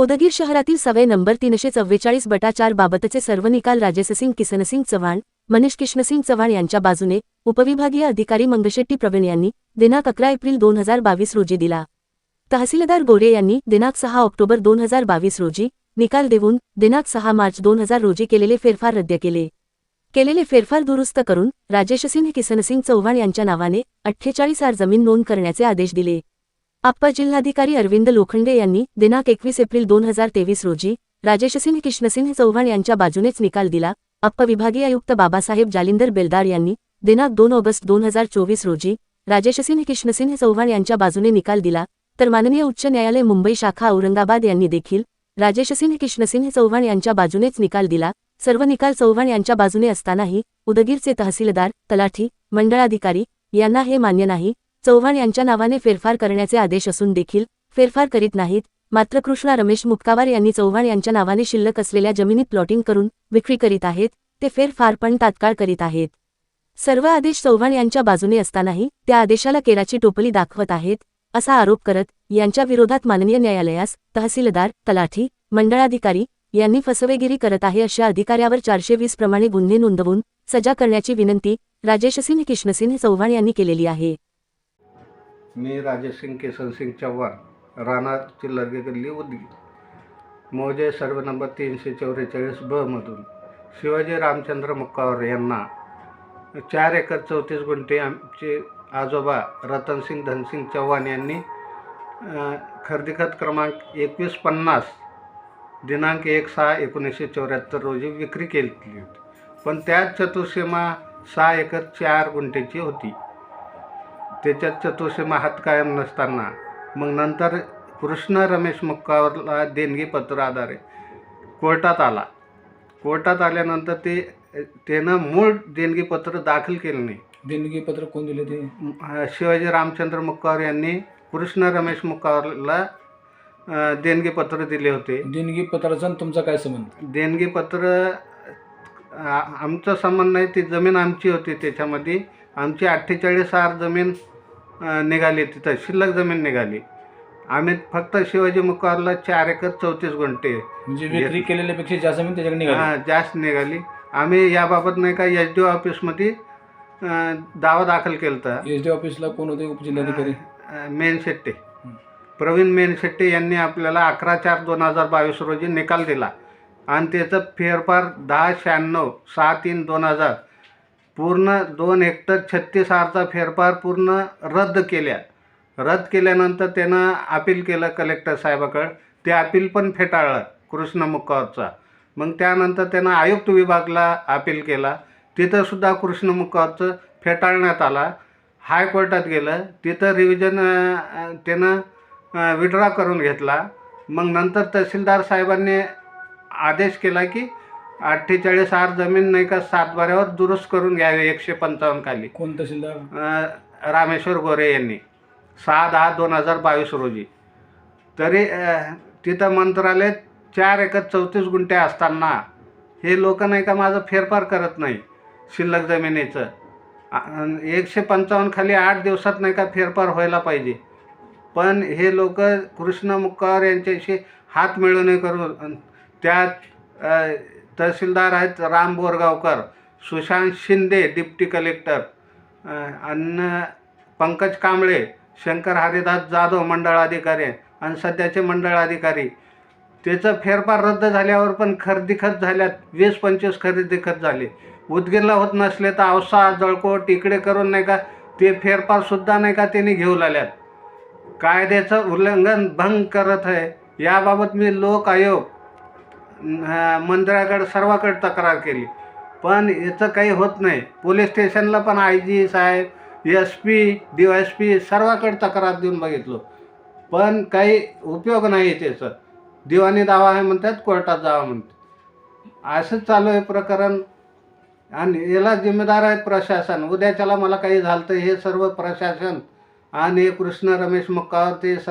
उदगीर शहरातील सवय नंबर तीनशे चव्वेचाळीस बटा चार बाबतचे सर्व निकाल राजेशसिंग किसनसिंग चव्हाण मनीष कृष्णसिंग चव्हाण यांच्या बाजूने उपविभागीय अधिकारी मंगशेट्टी प्रवीण यांनी दिनांक अकरा एप्रिल दोन हजार बावीस रोजी दिला. तहसीलदार गोरे यांनी दिनांक सहा ऑक्टोबर दोन हजार बावीस रोजी निकाल देऊन दिनांक सहा मार्च दोन हजार रोजी केलेले फेरफार रद्द केले. केलेले फेरफार दुरुस्त करून राजेशसिंह किसनसिंग चव्हाण यांच्या नावाने अठ्ठेचाळीस आर जमीन नोंद करण्याचे आदेश दिले. अप्पर जिल्हाधिकारी अरविंद लोखंडे यांनी दिनांक एकवीस एप्रिल दोन हजार तेवीस रोजी राजेशसिंह कृष्णसिंह चव्हाण यांच्या बाजूनेच निकाल दिला. अप्पर विभागीय आयुक्त बाबासाहेब जालिंदर बेलदार यांनी दिनांक दोन ऑगस्ट दोन हजार चोवीस रोजी राजेशसिंह कृष्णसिंह चव्हाण यांच्या बाजूने निकाल दिला. तर माननीय उच्च न्यायालय मुंबई शाखा औरंगाबाद यांनी देखील राजेशसिंह कृष्णसिंह चव्हाण यांच्या बाजूनेच निकाल दिला. सर्व निकाल चव्हाण यांच्या बाजूने असतानाही उदगीरचे तहसीलदार तलाठी मंडळाधिकारी यांना हे मान्य नाही. चव्हाण यांच्या नावाने फेरफार करण्याचे आदेश असून देखील फेरफार करीत नाहीत. मात्र कृष्णा रमेश मुक्कावार यांनी चव्हाण यांच्या नावाने शिल्लक असलेल्या जमिनीत प्लॉटिंग करून विक्री करीत आहेत. ते फेरफार पण तात्काळ करीत आहेत. सर्व आदेश चव्हाण यांच्या बाजूने असतानाही त्या आदेशाला केराची टोपली दाखवत आहेत असा आरोप करत यांच्या विरोधात माननीय न्यायालयास तहसीलदार तलाठी मंडळाधिकारी यांनी फसवेगिरी करत आहे अशा अधिकाऱ्यावर चारशे वीस प्रमाणे गुन्हे नोंदवून सजा करण्याची विनंती राजेशसिंह कृष्णसिंह चव्हाण यांनी केलेली आहे. मी राजेशसिंग केसनसिंग चव्हाण राणा चिल्लरगे गल्ली उदगी मोजे सर्व नंबर तीनशे चौवेचाळीस बमधून शिवाजी रामचंद्र मुक्कावर यांना चार एकर चौतीस गुंठे आमचे आजोबा रतनसिंग धनसिंग चव्हाण यांनी खरेदीखत खरेदी खत क्रमांक एकवीस पन्नास दिनांक एक सहा एकोणीसशे चौऱ्याहत्तर रोजी विक्री केली होती. पण त्यात चतुर्सीमा सहा एकर चार गुंठेची होती. त्याच्यात चतुर्सीमा हात कायम नसताना. मग नंतर कृष्ण रमेश मुक्कावरला देणगीपत्र आधारे कोर्टात आला. कोर्टात आल्यानंतर ते त्यानं मूळ देणगीपत्र दाखल केलं नाही. देणगी पत्र कोण दिले ते? शिवाजी रामचंद्र मुक्कावर यांनी कृष्ण रमेश मुक्कावरला देणगीपत्र दिले होते. देणगी पत्राचा आणि तुमचा काय संबंध? देणगीपत्र आ- आमचा संबंध नाही ती जमीन आमची होती त्याच्यामध्ये. आमची अठ्ठेचाळीस आर जमीन निघाली तिथं शिल्लक जमीन निघाली. आम्ही फक्त शिवाजी मुक्कावरला चार एकर चौतीस गुंठे म्हणजे विक्री केलेल्यापेक्षा जास्त जमीन त्याच्याकडे निघाली. हा, जास्त निघाली. आम्ही याबाबत नाही का एच डी ऑफिसमध्ये अ, दावा दाखल केला होता एस डी ऑफिसला कोण होते उपजिल्हाधिकारी? मेन शेट्टे. प्रवीण मेन शेट्टे यांनी आपल्याला अकरा चार दोन हजार बावीस रोजी निकाल दिला. आणि त्याचं फेरफार दहा शहाण्णव सहा तीन दोन हजार पूर्ण दोन हेक्टर छत्तीस आरचा फेरफार पूर्ण रद्द केल्या. रद्द केल्यानंतर त्यानं अपील केलं कलेक्टर साहेबाकडं. ते अपील पण फेटाळलं कृष्ण मुक्कावरचा मग त्यानंतर त्यानं आयुक्त विभागला अपील केला. तिथंसुद्धा कृष्ण मुक्कावरचं फेटाळण्यात आला. हायकोर्टात गेलं. तिथं रिव्हिजन त्यानं विड्रॉ करून घेतला. मग नंतर तहसीलदार साहेबांनी आदेश केला की अठ्ठेचाळीस आर जमीन नाही का सातबाऱ्यावर दुरुस्त करून घ्यावी एकशे पंचावन्न खाली. कोण तहसीलदार? अ, रामेश्वर गोरे यांनी. सहा दहा दोन हजार बावीस रोजी. तरी अ, तिथं मंत्रालय चार एकर चौतीस गुंठे असताना हे लोक नाही का माझं फेरफार करत नाही शिल्लक जमिनीचं. आ- अन एकशे पंचावन्न खाली आठ दिवसात नाही का फेरफार व्हायला पाहिजे. पण हे लोक कृष्ण मुक्कावर यांच्याशी हात मिळवणे करून अन त्यात अ, तहसीलदार आहेत राम बोरगावकर सुशांत शिंदे डिप्टी कलेक्टर अन्न आणि पंकज कांबळे शंकर हरिदास जाधव मंडळाधिकारी आणि सध्याचे मंडळाधिकारी. त्याचं फेरफार रद्द झाल्यावर पण खरेदी खत झाल्यात वीस पंचवीस खरेदी खत झाले. उदगीरला होत नसले तर औसा जळकोट इकडे करून नाही का ते फेरफारसुद्धा नाही का त्यांनी घेऊन आल्यात कायद्याचं उल्लंघन भंग करत आहे. याबाबत मी लोक आयोग मंदिराकडे सर्वाकडे तक्रार केली. पण याचं काही होत नाही. पोलीस स्टेशनला पण I G Saheb S P D S P सर्वाकडे तक्रार देऊन बघितलो. पण काही उपयोग नाही त्याचं. दिवाणी दावा आहे म्हणतात कोर्टात जावा म्हणतात. असंच चालू आहे प्रकरण. आणि याला जिम्मेदार आहे प्रशासन. उद्याच्याला मला काही झालं तर हे सर्व प्रशासन आणि कृष्ण रमेश मुक्कावर ते सर्व